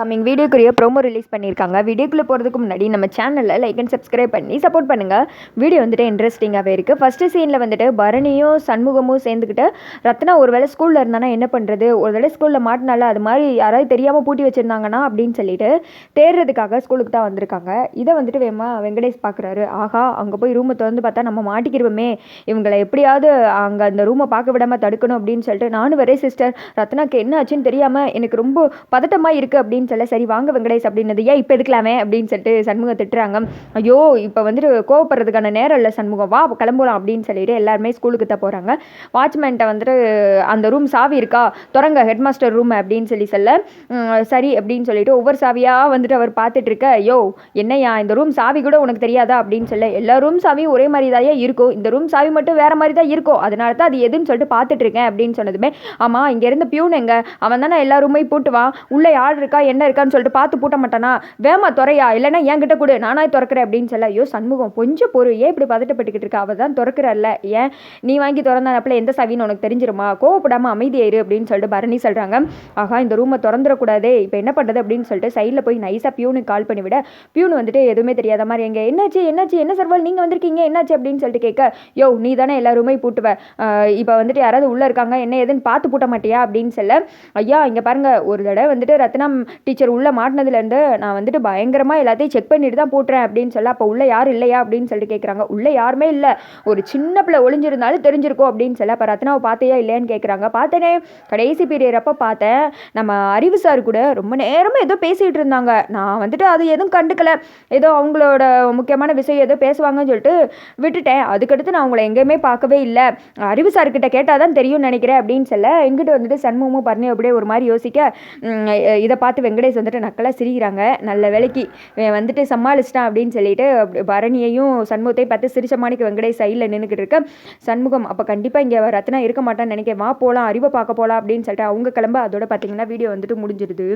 Coming வீடியோக்குரிய promo release பண்ணியிருக்காங்க. வீடியோக்குள்ளே போகிறதுக்கு முன்னாடி நம்ம சேனலில் லைக் அண்ட் சப்ஸ்கிரைப் பண்ணி சப்போர்ட் பண்ணுங்கள் வீடியோ வந்துட்டு இன்ட்ரெஸ்டிங்காகவே இருக்குது ஃபஸ்ட்டு சீனில் வந்துட்டு பரணியும் சண்முகமும் சேர்ந்துக்கிட்டு ரத்னா ஒரு வேளை ஸ்கூலில் இருந்தானா என்ன பண்ணுறது ஒரு வேளை ஸ்கூலில் மாட்டினால அது மாதிரி யாராவது தெரியாமல் பூட்டி வச்சுருந்தாங்கன்னா அப்படின்னு சொல்லிட்டு தேடுறதுக்காக ஸ்கூலுக்கு தான் வந்திருக்காங்க. இதை வந்துட்டு வேமா வெங்கடேஷ் பார்க்குறாரு ஆஹா அங்கே போய் ரூமை திறந்து பார்த்தா நம்ம மாட்டிக்கிருவோமே. இவங்களை எப்படியாவது அங்கே அந்த ரூமை பார்க்க விடாமல் தடுக்கணும் அப்படின்னு சொல்லிட்டு நானும் வரே சிஸ்டர் ரத்னாக்கு என்ன ஆச்சுன்னு தெரியாமல் எனக்கு ரொம்ப பதட்டமாக இருக்குது அப்படின்னு அப்படின்னு சொல்ல சரி வாங்க வெங்கடேஷ் அப்படின்னது ஏன் இப்போ எதுக்கலாமே? அப்படின்னு சொல்லிட்டு சண்முகம் திட்டுறாங்க. ஐயோ இப்போ வந்துட்டு கோவப்படுறதுக்கான நேரம் இல்லை சண்முகம் வா கிளம்பலாம் அப்படின்னு சொல்லிட்டு எல்லாருமே ஸ்கூலுக்கு தான் போகிறாங்க வாட்ச்மேன்ட்ட வந்துட்டு அந்த ரூம் சாவி இருக்கா? தொடங்க ஹெட் மாஸ்டர் ரூம் அப்படின்னு சொல்லி சொல்ல சரி அப்படின்னு சொல்லிட்டு ஒவ்வொரு சாவியாக வந்துட்டு அவர் பார்த்துட்டு இருக்க ஐயோ என்னையா இந்த ரூம் சாவி கூட உனக்கு தெரியாதா? அப்படின்னு சொல்ல எல்லா ரூம் சாவியும் ஒரே மாதிரி தான் இருக்கும். இந்த ரூம் சாவி மட்டும் வேற மாதிரி தான் இருக்கும். அதனால தான் அது எதுன்னு சொல்லிட்டு பார்த்துட்டு இருக்கேன் அப்படின்னு சொன்னதுமே ஆமாம் இங்கேருந்து பியூன் எங்க? அவன் தானே எல்லா ரூமையும் போட்டுவான் உள்ளே யார் இருக்கா? என்ன என்ன இருக்கான்னு சொல்லிட்டு பார்த்து பூட்ட மாட்டானா? வேமா துறையா? இல்லைன்னா என்கிட்ட கொடு. நானாய் திறக்கிறேன் அப்படின்னு சொல்ல ஐயோ சண்முகம் கொஞ்சம் பொறு. ஏன் இப்படி பதட்டப்பட்டுக்கிட்டு இருக்கா? அவள் தான் திறக்கிறல்ல ஏன்? நீ வாங்கி திறந்தானப்பில் எந்த சவின்னு உனக்கு தெரிஞ்சிருமா? கோவப்படாமல் அமைதியாயிரு அப்படின்னு சொல்லிட்டு பரணி சொல்கிறாங்க ஆகா இந்த ரூமை திறந்துடக்கூடாதே. இப்போ என்ன பண்ணுறது அப்படின்னு சொல்லிட்டு சைடில் போய் நைஸாக பியூனுக்கு கால் பண்ணி விட. பியூன் வந்துட்டு எதுவுமே தெரியாத மாதிரி எங்கே என்னாச்சு என்னாச்சு? என்ன சர்வால்? நீங்கள் வந்திருக்கீங்க? என்னாச்சு? அப்படின்னு சொல்லிட்டு கேட்க யோ நீ தானே எல்லா ரூமையும் பூட்டுவ. இப்போ வந்துட்டு யாராவது உள்ளே இருக்காங்க. என்ன எதுன்னு பார்த்து பூட்ட மாட்டியா? அப்படின்னு சொல்ல ஐயா இங்கே பாருங்கள் ஒரு தடவை வந்துட்டு ரத்னம் டீச்சர் உள்ளே மாட்டினதுலேருந்து நான் வந்துட்டு பயங்கரமாக எல்லாத்தையும் செக் பண்ணிட்டு தான் போட்டுறேன் அப்படின்னு சொல்ல அப்போ உள்ளே யார் இல்லையா? அப்படின்னு சொல்லிட்டு கேட்குறாங்க உள்ளே யாருமே இல்லை. ஒரு சின்ன பிள்ளை ஒளிஞ்சிருந்தாலும் தெரிஞ்சிருக்கும் அப்படின்னு சொல்ல அப்போ ரத்னாவை பார்த்தியா இல்லையான்னு கேட்குறாங்க பார்த்தேனே கடைசி பீரியட் அப்போ பார்த்தேன். நம்ம அறிவு சார் கூட ரொம்ப நேரமாக ஏதோ பேசிகிட்டு இருந்தாங்க. நான் வந்துட்டு அது எதுவும் கண்டுக்கல. ஏதோ அவங்களோட முக்கியமான விஷயம் ஏதோ பேசுவாங்கன்னு சொல்லிட்டு விட்டுட்டேன். அதுக்கடுத்து நான் அவங்கள எங்கேயுமே பார்க்கவே இல்லை. அறிவு சார்கிட்ட கேட்டால் தான் தெரியும்னு நினைக்கிறேன் அப்படின்னு சொல்ல எங்கிட்ட வந்துட்டு சண்முகமும் பர்ணியும் அப்படியே ஒரு மாதிரி யோசிக்க இதை பார்த்து வெங்கடேஷ் வந்துட்டு நக்கலாக சிரிக்கிறாங்க. நல்ல வேலைக்கு வந்துட்டு சமாளிச்சிட்டான் அப்படின்னு சொல்லிட்டு பரணியையும் சண்முகத்தையும் பார்த்து சிரிச்ச மாணிக்கு வெங்கடேஷ் சைடில் நின்றுக்கிட்டு இருக்க. சண்முகம் அப்போ கண்டிப்பாக இங்கே ரத்னா இருக்க மாட்டான்னு நினைக்க வா போகலாம் அறிவை பார்க்க போகலாம் அப்படின்னு சொல்லிட்டு அவங்க கிளம்ப. அதோட பார்த்தீங்கன்னா வீடியோ வந்துட்டு முடிஞ்சிடுது